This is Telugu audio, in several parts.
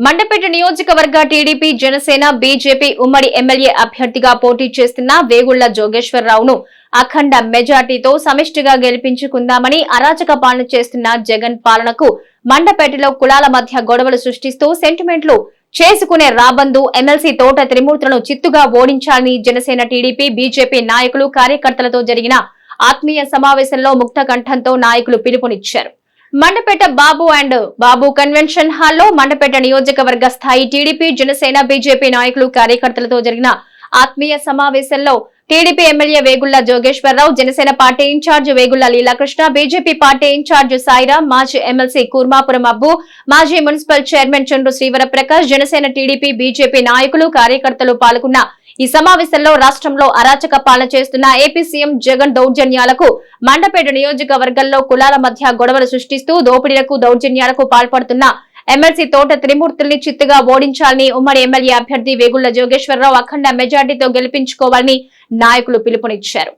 మండపేట నియోజకవర్గ టీడీపీ జనసేన బీజేపీ ఉమ్మడి ఎమ్మెల్యే అభ్యర్థిగా పోటీ చేస్తున్న వేగుళ్ళ జోగేశ్వరరావును అఖండ మెజార్టీతో సమిష్టిగా గెలిపించుకుందామని అరాచక పాలన చేస్తున్న జగన్ పాలనకు మండపేటలో కులాల మధ్య గొడవలు సృష్టిస్తూ సెంటిమెంట్లు చేసుకునే రాబందు ఎమ్మెల్సీ తోట త్రిమూర్తులను చిత్తుగా ఓడించాలని జనసేన టీడీపీ బీజేపీ నాయకులు కార్యకర్తలతో జరిగిన ఆత్మీయ సమావేశంలో ముక్త కంఠంతో నాయకులు పిలుపునిచ్చారు. మండపేట బాబు అండ్ బాబు కన్వెన్షన్ హాల్లో మండపేట నియోజకవర్గ స్థాయి టీడీపీ జనసేన బీజేపీ నాయకులు కార్యకర్తలతో జరిగిన ఆత్మీయ సమావేశంలో TDP MLA Vegulla Jogeswara Rao Janasena party incharge Vegulla Leelakrishna BJP party incharge Sairam మాజీ ఎమ్మెల్సీ కూర్మాపురం అబ్బు మాజీ municipal chairman Chandru Srivaraprakash Janasena TDP BJP నాయకులు కార్యకర్తలు పాల్గొన్న ఈ సమావేశంలో రాష్ట్రంలో అరాచక పాలన చేస్తున్న ఏపీ సీఎం జగన్ దౌర్జన్యాలకు మండపేట నియోజకవర్గంలో కులాల మధ్య గొడవలు సృష్టిస్తూ దోపిడీలకు దౌర్జన్యాలకు పాల్పడుతున్న ఎమ్మెల్సీ తోట త్రిమూర్తుల్ని చిత్తుగా ఓడించాలని ఉమ్మడి ఎమ్మెల్యే అభ్యర్థి వేగుళ్ళ జోగేశ్వరరావు అఖండ మెజార్టీతో గెలిపించుకోవాలని నాయకులు పిలుపునిచ్చారు.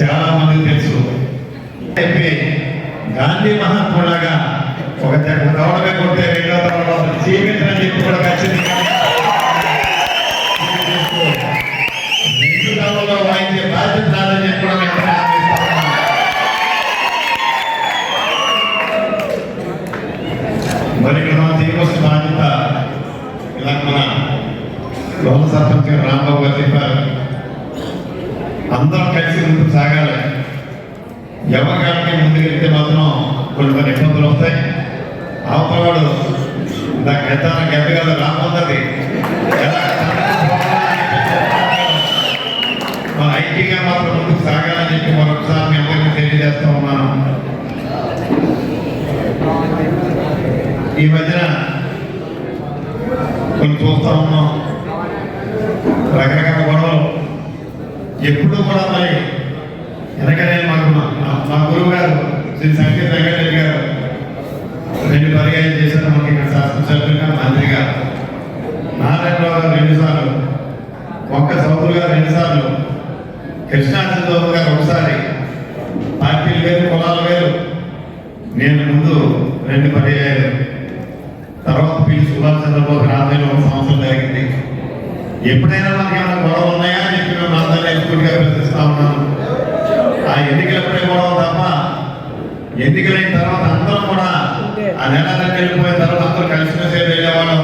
చాలా మంది తెలుసు. చెప్పి గాంధీ మహాత్ములాగా ఒక చెక్క దౌడగా కొట్టే రెండో దౌడ జీవితం చెప్పి కూడా వచ్చింది రెండు దౌడలో వాయించే బాధ్యత నాదని చెప్పి మరి మనం బాధ్యత ఇలా మన సర్పంచ్ రాంబాబు గారు చెప్పారు. అందరం కలిసి ముందుకు సాగాలి. ఎవరి ముందుకు వెళ్తే మాత్రం కొన్ని కొన్ని ఇబ్బందులు వస్తాయి. అవతలవాడు నాకు ఎత్తాన గెద్ద కదా రాముందది మన ఐక్యంగా మాత్రం ముందుకు సాగాలని చెప్పి మరొకసారి మీ అందరికీ తెలియజేస్తా ఉన్నాను. ఈ మధ్యన కొన్ని చూస్తా ఉన్నాం. రకరకాల గొడవలు. ఎప్పుడు కూడా మరి వెనకనే మాకు మా- గురువు గారు శ్రీ సంగీత వెంకటరెడ్డి గారు రెండు పర్యాయం చేశారు మనకి ఇక్కడ శాసనసభ్యులుగా మంత్రిగా. నారాయణరావు గారు రెండుసార్లు ఒక్క సౌదరు గారు రెండుసార్లు కృష్ణాచంద్రబాబు గారు ఒకసారి పార్టీలు వేరు కులాలు వేరు. నేను ముందు రెండు పర్యాయాలు. తర్వాత పిల్లి సుభాష్ చంద్రబోస్ రాజధాని ఒక సంవత్సరం జరిగింది. ఎప్పుడైనా మనకి ఏమైనా గొడవలు ఉన్నాయా అని చెప్పి మేము రాజధాని ఎక్కువగా ప్రశ్నిస్తా ఉన్నాను. ఆ ఎన్నికలప్పుడే గొడవ తప్ప ఎన్నికలైన తర్వాత అందరం కూడా ఆ నెల వెళ్ళిపోయిన తర్వాత అందరూ కలిసిమెలిసి వెళ్ళేవాళ్ళం.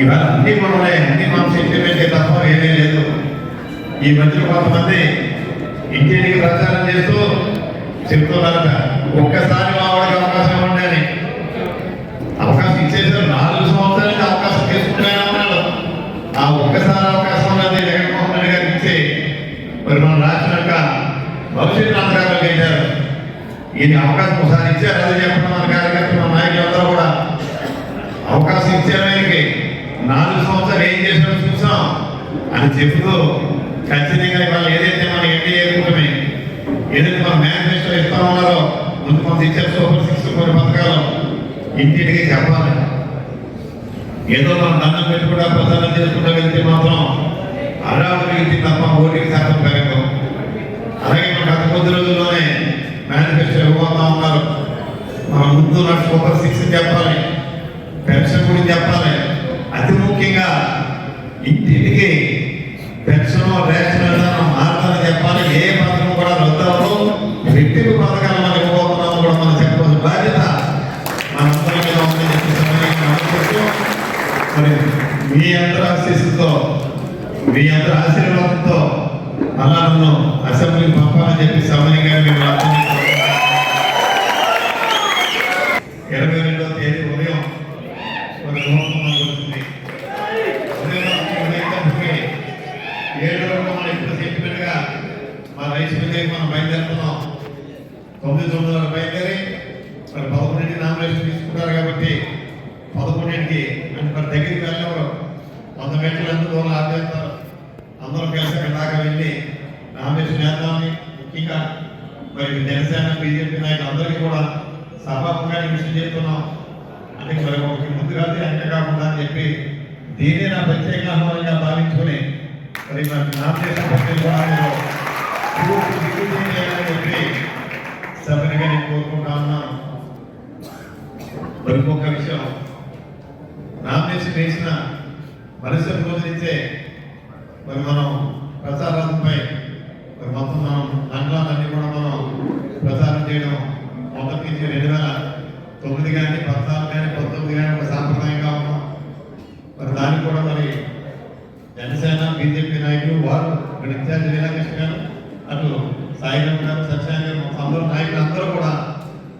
ఇవాళ అన్ని గొడవలే అన్ని మనం సెంటిమెంటే తప్ప ఏమీ లేదు. ఈ మధ్య కొంతమంది ఇంటింటికి ప్రచారం చేస్తూ చెప్తున్నారట ఒక్కసారి మా వాడికి అవకాశం అని. అవకాశం ఇచ్చేసారు. నాలుగు సంవత్సరాలకి అవకాశం తీసుకుంటానే ఉన్నాడు ఆ ఒక్కసారి అవకాశం ఈయన అవకాశం ఒకసారి ఇచ్చారు అదే చెప్పడం మన కార్యకర్తలు నాయకులు అందరూ కూడా. అవకాశం ఇచ్చారు ఆయనకి నాలుగు సంవత్సరాలు ఏం చేశాడో చూసాం. అని చెబుతూ ఖచ్చితంగా ఇవాళ ఏదైతే మన ఎన్డీఏ కూటమి ఏదైతే మన మేనిఫెస్టో ఇస్తా ఉన్నారో ముందు కొంత ఇచ్చారు సూపర్ సిక్స్ కొన్ని పథకాలు ఇంటింటికి చెప్పాలి. ఏదో మనం దండం పెట్టుకుంటా ప్రసారం చేసుకుంటా వెళ్తే మాత్రం అలా ఇంటి తప్ప ఓటికి శాతం పెరగదు. అలాగే మన గత కొద్ది రోజుల్లోనే మేనిఫెస్టో ఇవ్వబోతా ఉన్నారు మన ముందు నాకు సూపర్ సిక్స్ చెప్పాలి పెన్షన్ గురించి చెప్పాలి అతి ముఖ్యంగా ఇంటింటికి పెన్షన్ రేషన్ విధానం మారుతుందని చెప్పాలి ఏ పథకం కూడా రద్దు అవ్వదు రెట్టింపు పథకాలు మనం ఇవ్వబోతున్నాము కూడా మనం చెప్పవలసిన బాధ్యత మనందరి మీద ఉందని చెప్పి సమయంగా అనుకుంటూ మరి మీ అందరి ఆశీస్సుతో మీ అందరి ఆశీర్వాదంతో అలా నన్ను అసెంబ్లీకి పంపాలని చెప్పి సమయంగా మేము అర్థం చేసుకుంటున్నాం. ఇరవై రెండవ తేదీ ఉదయం ఒక ముహూర్తం మనకు వచ్చింది ఉదయం మనకి ఉదయం తప్పుకి ఏడు వరకు మనం ఇప్పుడు సెంటిమెంట్గా మా రైస్ మీద మనం బయలుదేరుతున్నాం తొమ్మిది దగ్గరే. మరి పదకొండింటి నామినేషన్ తీసుకుంటారు కాబట్టి పదకొండింటికి అంటే మరి దగ్గరికి వెళ్ళేవారు. వంద మీటర్లు ఎంత దూరం ఆపేస్తారు. అందరూ కలిసి అక్కడ దాకా వెళ్ళి నామినేషన్ వేద్దామని ముఖ్యంగా మరి జనసేన బీజేపీ నాయకులు అందరికీ కూడా సభాముఖంగా విషయం చేస్తున్నాం అంటే మరి ఒకటి కాదు వెనక కాకుండా అని చెప్పి దీన్ని నా ప్రత్యేక ఆహ్వానంగా భావించుకుని మరి మరి నామినేషన్ ప్రక్రియ కూడా పూర్తి చేయాలని చెప్పి సభ్యునిగా నేను కోరుకుంటా ఉన్నాను. మరి ఇంకొక విషయం. నామినేషన్ వేసిన మరుసటి రోజు నుంచే మరి మనం ప్రచారాలపై మరి మొత్తం మనం మండలాలన్నీ కూడా మనం ప్రచారం చేయడం మొదటి నుంచి రెండు వేల తొమ్మిది కానీ పద్నాలుగు కానీ పంతొమ్మిది కానీ ఒక సాంప్రదాయంగా ఉన్నాం మరి దానికి కూడా మరి జనసేన బీజేపీ నాయకులు వారు ఇక్కడ ఇన్ఛార్జ్ వీరాకృష్ణ గారు అటు సాయిరామ్ గారు సత్యనారాయణ గారు మొత్తం అందరూ నాయకులు అందరూ కూడా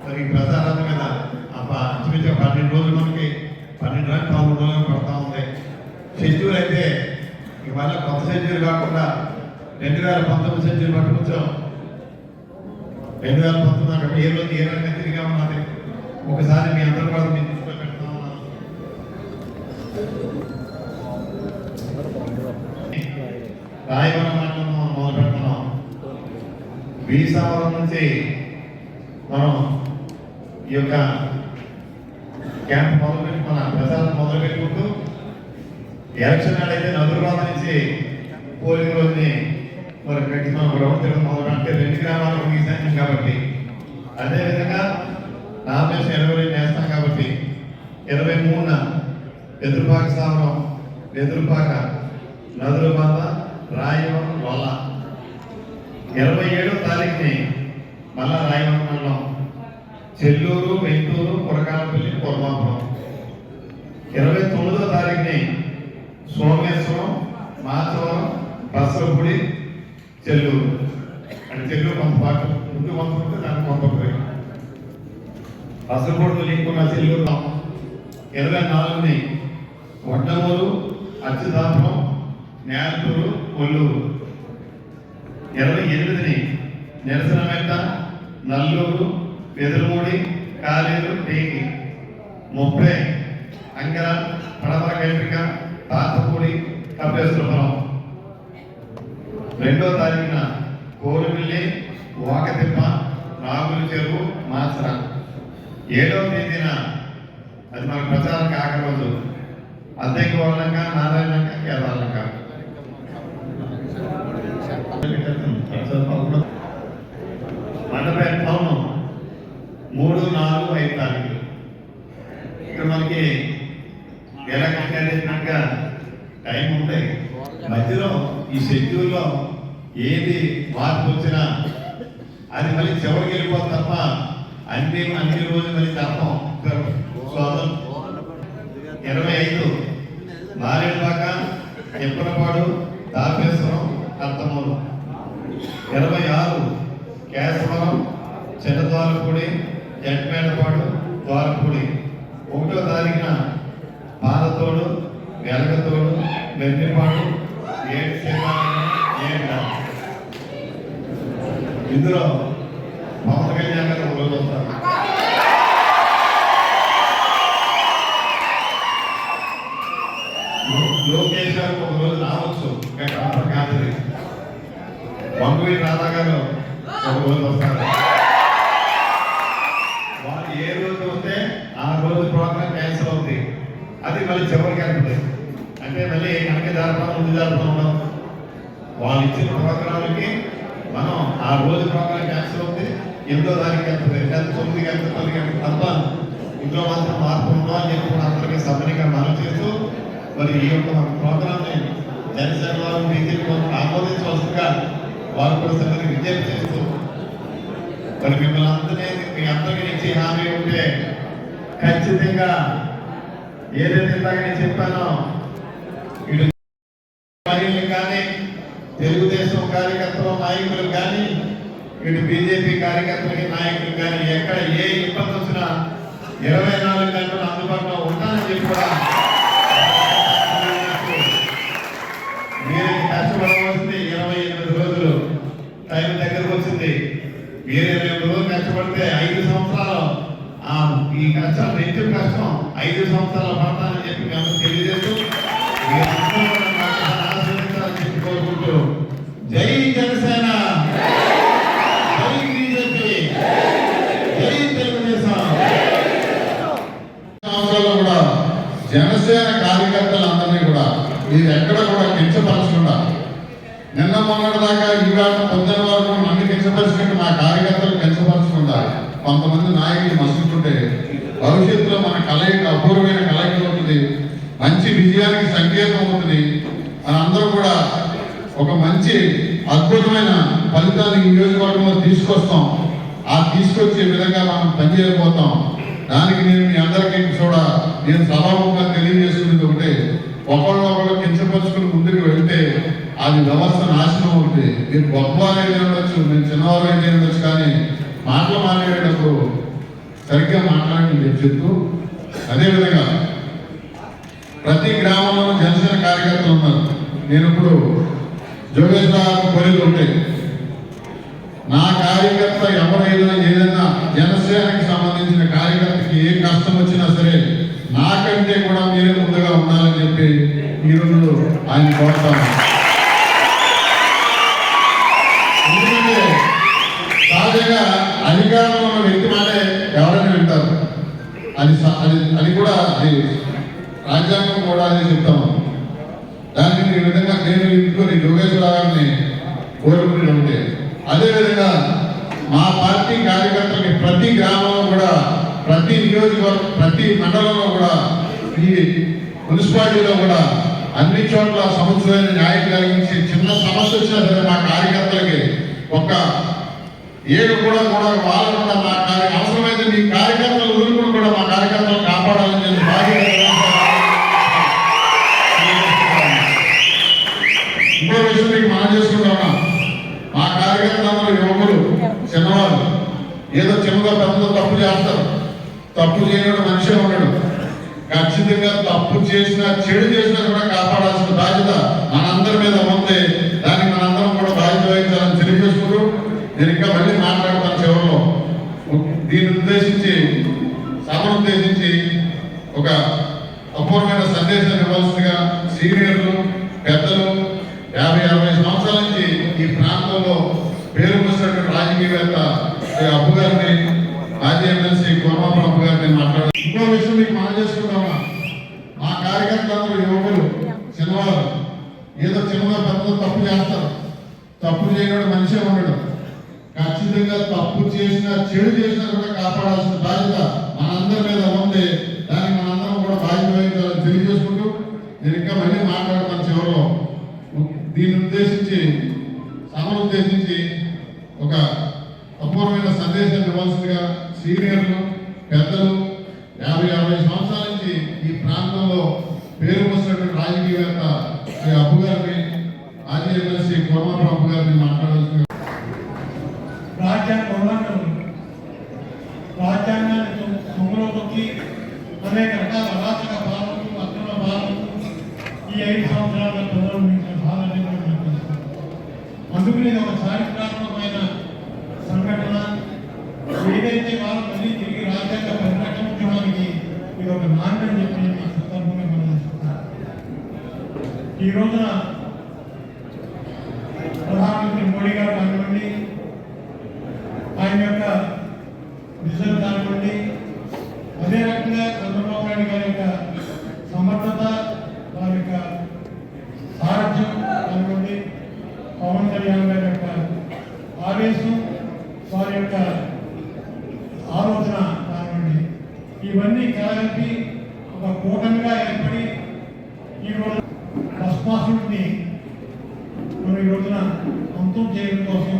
మరి ఈ ప్రచారాల మీద ఆ ప- ఇంచుమించుగా పన్నెండు రోజులు మనకి పన్నెండు రోజులు పదమూడు రోజులు పడతా ఉంది షెడ్యూల్ అయితే ఇవాళ కొత్త షెడ్యూల్ కాకుండా రెండు వేల పంతొమ్మిది షెడ్యూల్ పట్టుకొచ్చాం రెండు వేల పంతొమ్మిది అక్కడ ఏ రోజు ఏ రకంగా తిరిగా ఉన్నది ఒకసారి మీ అందరూ కూడా మీ దృష్టిలో పెడతా ఉన్నాను రాయవరం మండలం మొదలు పెడుతున్నాం. వీసావరం నుంచి మనం ఈ యొక్క క్యాంప్ మొదలుపెట్టి మన ప్రచారం మొదలుపెట్టుకుంటూ ఎలక్షన్ నాడైతే నదురు నదురుబాద నుంచి పోలింగ్ రోజుని మరి పెట్టి మనం గ్రౌండ్ అంటే రెండు గ్రామాలకు ముగిసాం కాబట్టి. అదేవిధంగా నామినేషన్ ఇరవై రెండు వేస్తాం కాబట్టి ఇరవై మూడున ఎదురుపాక స్థావరం ఎదురుపాక నదురుబాద రాయవరం వల్ల ఇరవై ఏడో తారీఖుని మళ్ళా రాయవరం మండలం. చెల్లూరు వెంటూరు పురకాలపల్లి కొరమాపురం. ఇరవై తొమ్మిదో తారీఖుని సోమేశ్వరం మాచవరం బసరపూడి చెల్లూరు అంటే చెల్లూరు కొంత పాట ముందు కొంత ఉంటే దాన్ని కొంత పోయి బసరపూడితో లింక్ ఇరవై నాలుగుని వడ్డమూరు అచ్చుదాపురం నేలపూరు కొల్లూరు. ఇరవై ఎనిమిదిని నిరసనమెట్ట నల్లూరు వెదురుమూడి కాలేరు టేకి ముప్పై అంగర పడమర కేంద్రిక తాతపూడి కపేశ్వరపురం రెండో తారీఖున కోరుమిల్లి వాకతిప్ప నాగుల చెరువు మాసర ఏడవ తేదీన అది మన ప్రచారానికి ఆఖరి రోజు. అద్దెకి వాళ్ళంక నారాయణంక కేదార్లంక మండపేట టౌన్ మూడు నాలుగు ఐదు తారీఖులు ఇక్కడ మనకి ఎలక్షన్ చేసినాక టైం ఉంటాయి మధ్యలో ఈ షెడ్యూల్లో ఏది మార్పు వచ్చినా అది మళ్ళీ చివరికి వెళ్ళిపోతుంది తప్ప అన్ని అన్ని రోజులు మళ్ళీ తప్పం. ఇరవై ఐదు మారేడుపాక ఎప్పనపాడు దాపేశ్వరం కర్తమూరు ఇరవై ఆరు కేశవరం చిన్నద్వారపూడి జడ్మేటపాడు ద్వారపూడి. ఒకటో తారీఖున పాలతోడు వెలగతోడు మెర్నిపాడు ఏడు శివాలయం ఇందులో పవన్ కళ్యాణ్ గారు ఒక రోజు వస్తారు. లోకేష్ గారు ఒక రోజు రావచ్చు. ఇంకా కన్ఫర్మ్ కాదు ఇది. రాధా గారు ఒక రోజు వస్తారు. వాళ్ళు ఏ రోజు వస్తే ఆ రోజు ప్రోగ్రామ్ క్యాన్సిల్ అవుతుంది అది మళ్ళీ చివరికి అంటే మళ్ళీ వెనక జరపడం ముందు జరపడం ఉండదు వాళ్ళు ఇచ్చిన ప్రోగ్రాంలకి మనం ఆ రోజు ప్రోగ్రామ్ క్యాన్సిల్ అవుతుంది ఎనిమిదో తారీఖు వెళ్తుంది లేదా తొమ్మిది వెళ్తుంది పది గంటలకు తప్ప ఇంట్లో మాత్రం మార్పు ఉండవు అని చెప్పి అందరికీ సభనిగా మనం చేస్తూ మరి ఈ యొక్క మన ప్రోగ్రామ్ని జనసేన వారు బీజేపీ ఆమోదించవలసిందిగా వారు కూడా సభ్యులకు విజ్ఞప్తి చేస్తూ మరి మిమ్మల్ని అందరినీ మీ అందరికీ ఇచ్చి హామీ ఉంటే ఖచ్చితంగా ఏదైతే ఇందాక నేను చెప్పానో ఇటు మహిళలు కానీ తెలుగుదేశం కార్యకర్తలు నాయకులు కానీ ఇటు బీజేపీ కార్యకర్తలకి నాయకులు కానీ ఎక్కడ ఏ ఇబ్బంది వచ్చినా ఇరవై నాలుగు గంటలు అందుబాటులో ఉంటానని చెప్పి కూడా మీరు కష్టపడవలసింది ఇరవై ఎనిమిది రోజులు టైం దగ్గరకు వచ్చింది. మీరు ఇరవై ఎనిమిది రోజులు కష్టపడితే ఐదు సంవత్సరాలు ఆ ఈ కష్టం రెండు కష్టం ఐదు సంవత్సరాలు పడతానని చెప్పి మేము తెలియజేస్తూ మీరందరూ కూడా నాకు ఆశీర్వదించాలని చెప్పి కోరుకుంటూ జై జనసేన జై బీజేపీ జై తెలుగుదేశం సంవత్సరాల్లో కూడా ఇది ఎక్కడ కూడా కించపరచకుండా నిన్న మొన్నటిదాకా ఈవేళ పొద్దున వరకు నన్ను కించపరచుకుంటే మా కార్యకర్తలు కించపరచకుండా కొంతమంది నాయకులు మసులుతుంటే భవిష్యత్తులో మన కలయిక అపూర్వమైన కలయిక అవుతుంది మంచి విజయానికి సంకేతం అవుతుంది అని అందరూ కూడా ఒక మంచి అద్భుతమైన ఫలితాన్ని ఈ నియోజకవర్గంలో తీసుకొస్తాం. ఆ తీసుకొచ్చే విధంగా మనం పనిచేయబోతాం. దానికి నేను మీ అందరికీ కూడా నేను సభాముఖంగా తెలియజేసుకునేది ఒకటే ఒకళ్ళొకళ్ళు కించపరుచుకుని ముందుకు వెళ్తే అది వ్యవస్థ నాశనం అవుతుంది. మీరు గొప్పవారు అయితే ఉండొచ్చు నేను చిన్నవారు ఉండొచ్చు కానీ మాటలు మాట్లాడేటప్పుడు సరిగ్గా మాట్లాడి నేను చెప్తూ అదేవిధంగా ప్రతి గ్రామంలో జనసేన కార్యకర్తలు ఉన్నారు. నేను ఇప్పుడు జోగేశ్వర కొలిలు ఉంటాయి నా కార్యకర్త ఎవరైనా ఏదైనా జనసేనకి సంబంధించిన కార్యకర్తకి ఏ కష్టం వచ్చినా సరే నాకంటే కూడా మీరే ముందు ఈరోజు ఆయన కోరుతాను. ఎందుకంటే సహజంగా అధికారంలో ఉన్న వ్యక్తి మాటే ఎవరైనా వింటారు. అది అది అది కూడా అది రాజ్యాంగం కూడా అని చెప్తాము దానికి ఈ విధంగా నేను ఇందుకొని యోగేశ్వర గారిని కోరుకుంటూ ఉంటే అదేవిధంగా మా పార్టీ కార్యకర్తలకి ప్రతి గ్రామంలో కూడా ప్రతి నియోజకవర్గం ప్రతి మండలంలో కూడా ఈ మున్సిపాలిటీలో కూడా అన్ని చోట్ల సముచితమైన న్యాయం కలిగించి చిన్న సమస్య వచ్చినా సరే మా కార్యకర్తలకి ఒక ఏడు కూడా కూడా వాళ్ళకుండా మా కార్య అవసరమైతే మీ కార్యకర్తలు ఉరుకులు కూడా మా కార్యకర్తలు కాపాడాలని నేను బాధ్యత ఇంకో విషయం మీకు మనం చేసుకుంటున్నా మా కార్యకర్తలందరూ యువకులు చిన్నవాళ్ళు ఏదో చిన్నదో పెద్దదో తప్పు చేస్తారు. తప్పు చేయడం మనిషి ఉండడు. ఖచ్చితంగా తప్పు చేసినా చెడు చేసినా కూడా కాపాడాలి బాధ్యత మనందరి మీద ఉంది దానికి మనందరం కూడా బాధ్యత వహించాలని తెలియజేసుకుంటూ నేను ఇంకా మళ్ళీ మాట్లాడతాను చివరిలో దీన్ని ఉద్దేశించి సభను ఉద్దేశించి ఒక అపూర్వమైన సందేశాన్ని ఇవ్వాల్సిందిగా సీనియర్లు పెద్దలు యాభై అరవై సంవత్సరాల నుంచి ఈ ప్రాంతంలో పేరు వచ్చినటువంటి రాజకీయవేత్త శ్రీ అప్పు గారిని మాజీ ఎమ్మెల్సీ కోరమాపురం అప్పు గారిని మాట్లాడారు ఇంకో విషయం మీకు మనం చేసుకుంటామా మా కార్యకర్తలందరూ యువకులు చిన్నవారు ఏదో చిన్నదో పెద్దదో తప్పు చేస్తారు తప్పు చేయడం మనిషి ఉండడు ఖచ్చితంగా తప్పు చేసినా చెడు చేసినా కూడా కాపాడాల్సిన బాధ్యత మనందరి మీద ఉంది దానికి మనందరం కూడా బాధ్యత వహించాలని తెలియజేసుకుంటూ నేను ఇంకా మళ్ళీ మాట్లాడతాను చివరిలో దీన్ని ఉద్దేశించి సభను ఉద్దేశించి ఒక అపూర్వమైన సందేశాన్ని ఇవ్వాల్సిందిగా సీనియర్లు పెద్దలు యాభై అరవై సంవత్సరాల నుంచి ఈ ప్రాంతంలో పేరు వచ్చినటువంటి రాజకీయవేత్త శ్రీ అప్పు గారిని మాజీ ఎమ్మెల్సీ కోరమాపురం అప్పు గారిని మాట్లాడాల్సిందిగా రాజ్యాంగ ఉల్లంఘనలు రాజ్యాంగాన్ని తొ- తొమ్మిదిలో తొక్కి అనేక రకాల అరాచక పాలనలు అక్రమ పాలనలు ఈ ఐదు సంవత్సరాల ప్రజాభించిన బాధని మనం గుర్తిస్తాం. అందుకని ఇది ఒక చారిత్రాత్మకమైన సంఘటన ఏదైతే వాళ్ళు మళ్ళీ తిరిగి రాజ్యాంగ పరిరక్షణ ఉద్యమానికి మాట చెప్పి ఈ సందర్భంగా మనం ఈ రోజున ప్రధానమంత్రి మోడీ గారు కానివ్వండి ఆయన యొక్క విజన్ కానివ్వండి అదే రకంగా చంద్రబాబు నాయుడు గారి యొక్క సమర్థత వారి యొక్క సారథ్యం కానివ్వండి పవన్ కళ్యాణ్ గారి యొక్క ఆవేశం వారి యొక్క ఆలోచన కానివ్వండి ఇవన్నీ కలిపి ఒక కూటమిగా ఏర్పడి ఈరోజు భస్మాసుడిని మనం ఈ రోజున అంతం చేయడం కోసం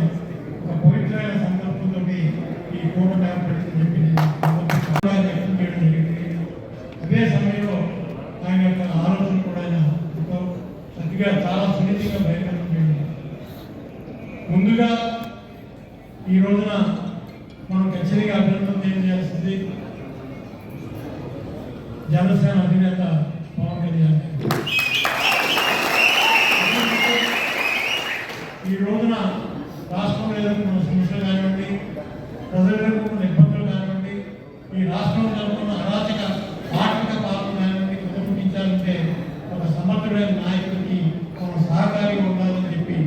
ఒక పవిత్రమైన సంకల్పంతో ఈ కూటమి ఏర్పడిందని చెప్పి వ్యక్తం చేయడం జరిగింది. అదే సమయంలో ఆయన యొక్క ఆలోచన కూడా ఆయన చక్కగా చాలా సున్నితంగా ప్రయత్నం చేయడం ముందుగా ఈ రోజున మనం ఖచ్చితంగా అభినందన తెలియజేయాల్సింది జనసేన అధినేత పవన్ కళ్యాణ్ గారు. ఈ రోజున రాష్ట్రంలో ఎదుర్కొన్న సమస్యలు కానివ్వండి ప్రజలు ఎదుర్కొన్న ఇబ్బందులు కానివ్వండి ఈ రాష్ట్రంలో జరుగుతున్న అరాచక ఆర్థిక పాలన కానివ్వండి ప్రతిపించాలంటే ఒక సమర్థుడైన నాయకుడికి మనం సహకారిగా ఉండాలని చెప్పి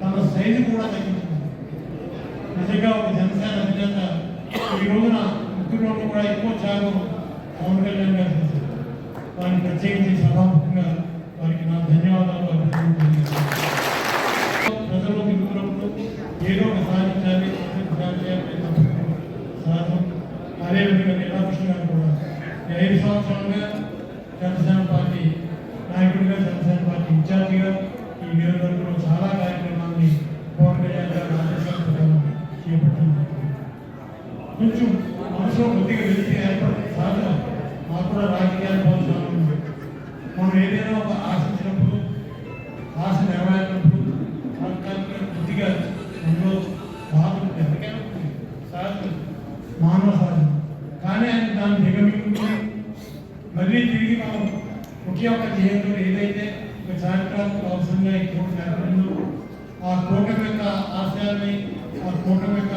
తన సైజు కూడా తగ్గించుకుంది నిజంగా ఒక జనసేన అధినేత ఈ రోజున ముఖ్యంలో కూడా ఎక్కువ త్యాగం పవన్ కళ్యాణ్ గారు చేశారు వారికి ప్రత్యేకించి సభాముఖంగా వారికి నా ధన్యవాదాలు అభినందనలు తెలియజేస్తున్నాను. ఈ ఐదు సంవత్సరాలుగా జనసేన పార్టీ నాయకుడిగా జనసేన పార్టీ ఇన్ఛార్జిగా ఈ నియోజకవర్గంలో చాలా కార్యక్రమాన్ని పవన్ కళ్యాణ్ గారు ఆదేశాల ప్రకారం చేపట్టింది కొంచెం మనసులో కొద్దిగా వెలితి ఏర్పడి సహజం. మాకు కూడా రాజకీయాల పోల్చాలని ఉంది మనం ఏదైనా ఒక ఆశించినప్పుడు ఆశ నెరవేరినప్పుడు వాటికి కొద్దిగా అందులో బాధ ఉంటుంది ఎందుకైనా ఉంటుంది. సహజం. మానవ సహజం. కానీ ఆయన దాన్ని దిగమింగుకుని మళ్ళీ తిరిగి మనం ఒకే ఒక్క ధ్యేయంతో ఏదైతే ఒక చారిత్రాత్మక అవసరంగా ఈ కోర్టు నెరవేరిందో ఆ కూటమి యొక్క ఆశయాల్ని ఆ కూటమి యొక్క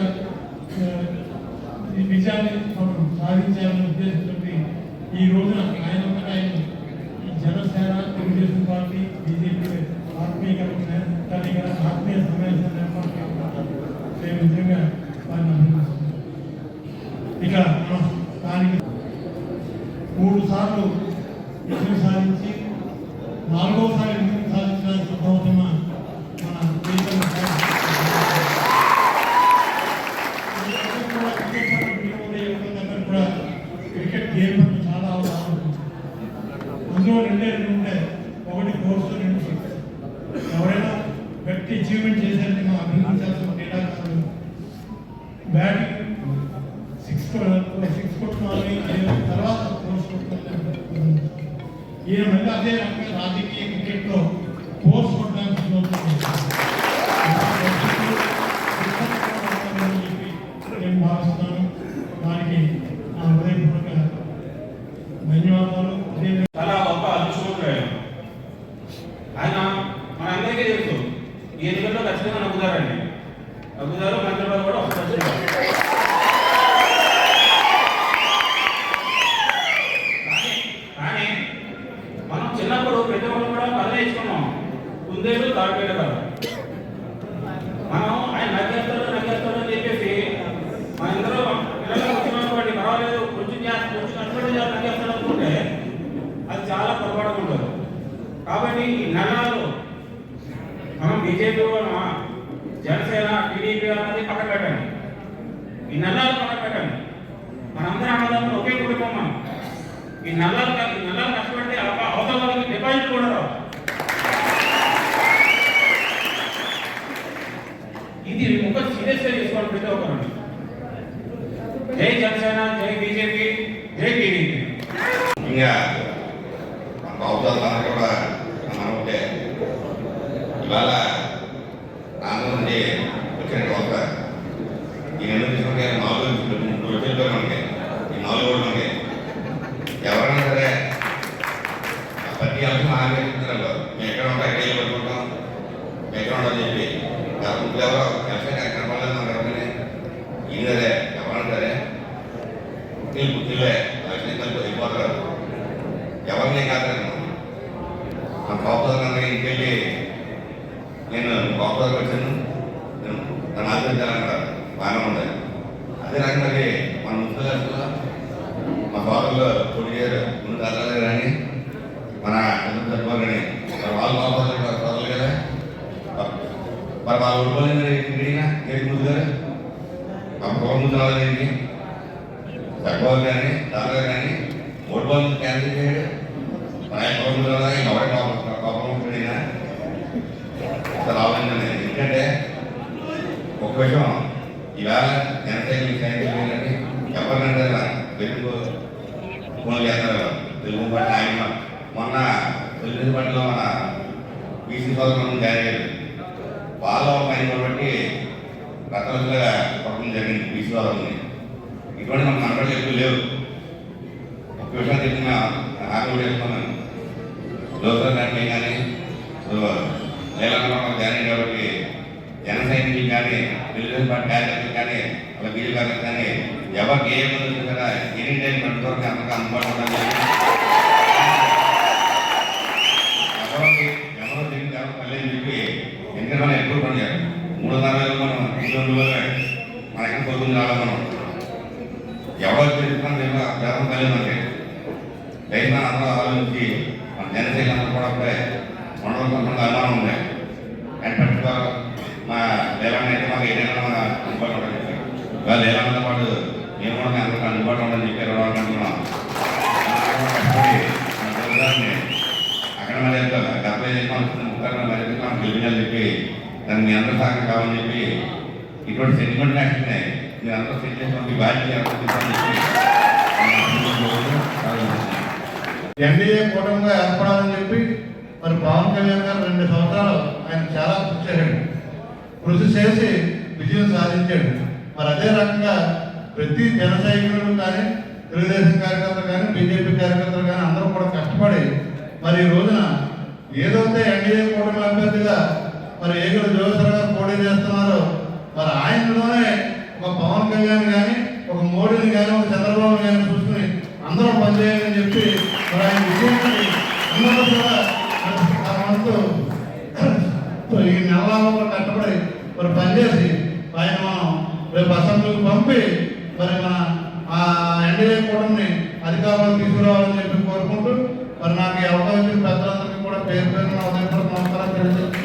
ఈయన మళ్ళీ అదే రకంగా రాజకీయ క్రికెట్లో కోర్స్ కొట్టడానికి ఇవాళ ఆంధ్ర నుండి వచ్చిన ఒక ఈ నెల తీసుకుంటే నాలుగు మూడు రోజులు మనకి ఈ నాలుగు రోజులు మనకి ఎవరైనా సరే ఆ ప్రతి అంశం ఆలోచిస్తున్నారు మేము ఎక్కడ ఉంటాం ఎక్కడ ఇల్లు పట్టుకుంటాం మేము ఎక్కడ ఉంటాం చెప్పి ముందు ఎవరో కలిసి కనపడలేదు మన ఎవరిని ఈయన సరే ఎవరైనా సరే పుట్టిన పుట్టిలే లక్ష్మీ కలిపి వెళ్ళిపోతారు ఎవరిని కాదండి నా కోపం ఇంటికి వెళ్ళి నేను కోపంకి వచ్చాను నేను నన్ను ఆచరించాలన్నారు బాగానే ఉంది అదే నాకు మరి మన ముఖ్య మా ఫాదర్లో పొడి గారు ముందు కదలలేదు కానీ మన ఎందుకు చనిపోరు కానీ మరి వాళ్ళు కోపం ఫాదర్లు కదా మరి వాళ్ళు ఊరుకోలేదు మరి ఇంటికినా ఏది ముందు గారు మా కోపం ముందు రాలేదు చక్కబాబు కానీ దాదా కానీ ఓటు బాల్ క్యాన్సిల్ చేయడు మన ఆయన కోపం రాదా ఎవరి కోపం కోపం ఉంటుందినా అసలు రావాలండి ఎందుకంటే ఒక విషయం ఈవేళ జనసైనిక సైనికులు ఎవరినంటే తెలుగు ఫోన్ చేస్తారు తెలుగు పాట ఆయన మొన్న తెలుగు పాటలో మన బీసీ సోదరులను జాయిన్ అయ్యారు. వాళ్ళ పని కాబట్టి రకరకాలుగా కొట్టడం జరిగింది బీసీ సోదరుని ఇటువంటి మన మనబడి ఎక్కువ లేవు. ఒక విషయం చెప్పిన ఆకలి చెప్తున్నాను. లోకల్ గారిని కానీ లేలంగా జాయిన్ కాబట్టి జన సైనికులు కానీ తెలుగుదేశం పార్టీ కార్యకర్తలు కానీ అలా బీజేపీ కార్యకర్తలు కానీ ఎవరికి ఏ ఇబ్బంది వచ్చినా కదా ఎనీ టైం పట్టుకోవడానికి అంతగా అందుబాటులో ఉండాలి ఎవరికి ఎవరో తిరిగి మళ్ళీ చెప్పి ఎందుకంటే మనం ఎప్పుడు పని చేయాలి మూడున్నర వేలు మనం ఐదు వందల వేలు మనకి పొద్దున్న రావాలి మనం ఎవరు తెలుసుకున్నా మేము జనం కలిగిందంటే రైతు అందరూ ఆలోచించి మన జనసేన అందరూ కూడా అప్పుడే వండల కొంత అనుమానం ఉంది అండ్ పర్టికులర్ మా లేలన్న అయితే మాకు దాన్ని మీ అందరూ సహకారం కావాలని చెప్పి ఇటువంటి సెంటిమెంట్ యాక్షన్ మీరు అందరూ సెట్ చేసిన బాధ్యత చెప్పి ఎన్డీఏ కూటమిగా ఏర్పడాలని చెప్పి మరి పవన్ కళ్యాణ్ గారు రెండు సంవత్సరాలు ఆయన చాలా కృషి చేశాడు. కృషి చేసి విజయం సాధించాడు. మరి అదే రకంగా ప్రతి జన సైనికులు కానీ తెలుగుదేశం కార్యకర్తలు కానీ బీజేపీ కార్యకర్తలు కానీ అందరూ కూడా కష్టపడి మరి ఈ రోజున ఏదైతే ఎన్డీఏ కూటమి అభ్యర్థిగా మరి ఏగుల జోగేశ్వర గారు పోటీ చేస్తున్నారో మరి ఆయనలోనే ఒక పవన్ కళ్యాణ్ కానీ ఒక మోడీని కానీ ఒక చంద్రబాబు కానీ చూసుకుని అందరూ పనిచేయాలని చెప్పి మరి ఆయన విజయాన్ని అందరూ కూడా మనతో ఈ నెలలో కట్టబడి మరి పనిచేసి ఆయన మనం రేపు అసెంబ్లీకి పంపి మరి మన ఆ ఎన్డీఏ కూటమిని అధికారంలో తీసుకురావాలని చెప్పి కోరుకుంటూ మరి నాకు ఈ అవకాశం పెద్దలందరికీ కూడా పేరు పేరు నమస్కారం తెలియజేస్తున్నాను.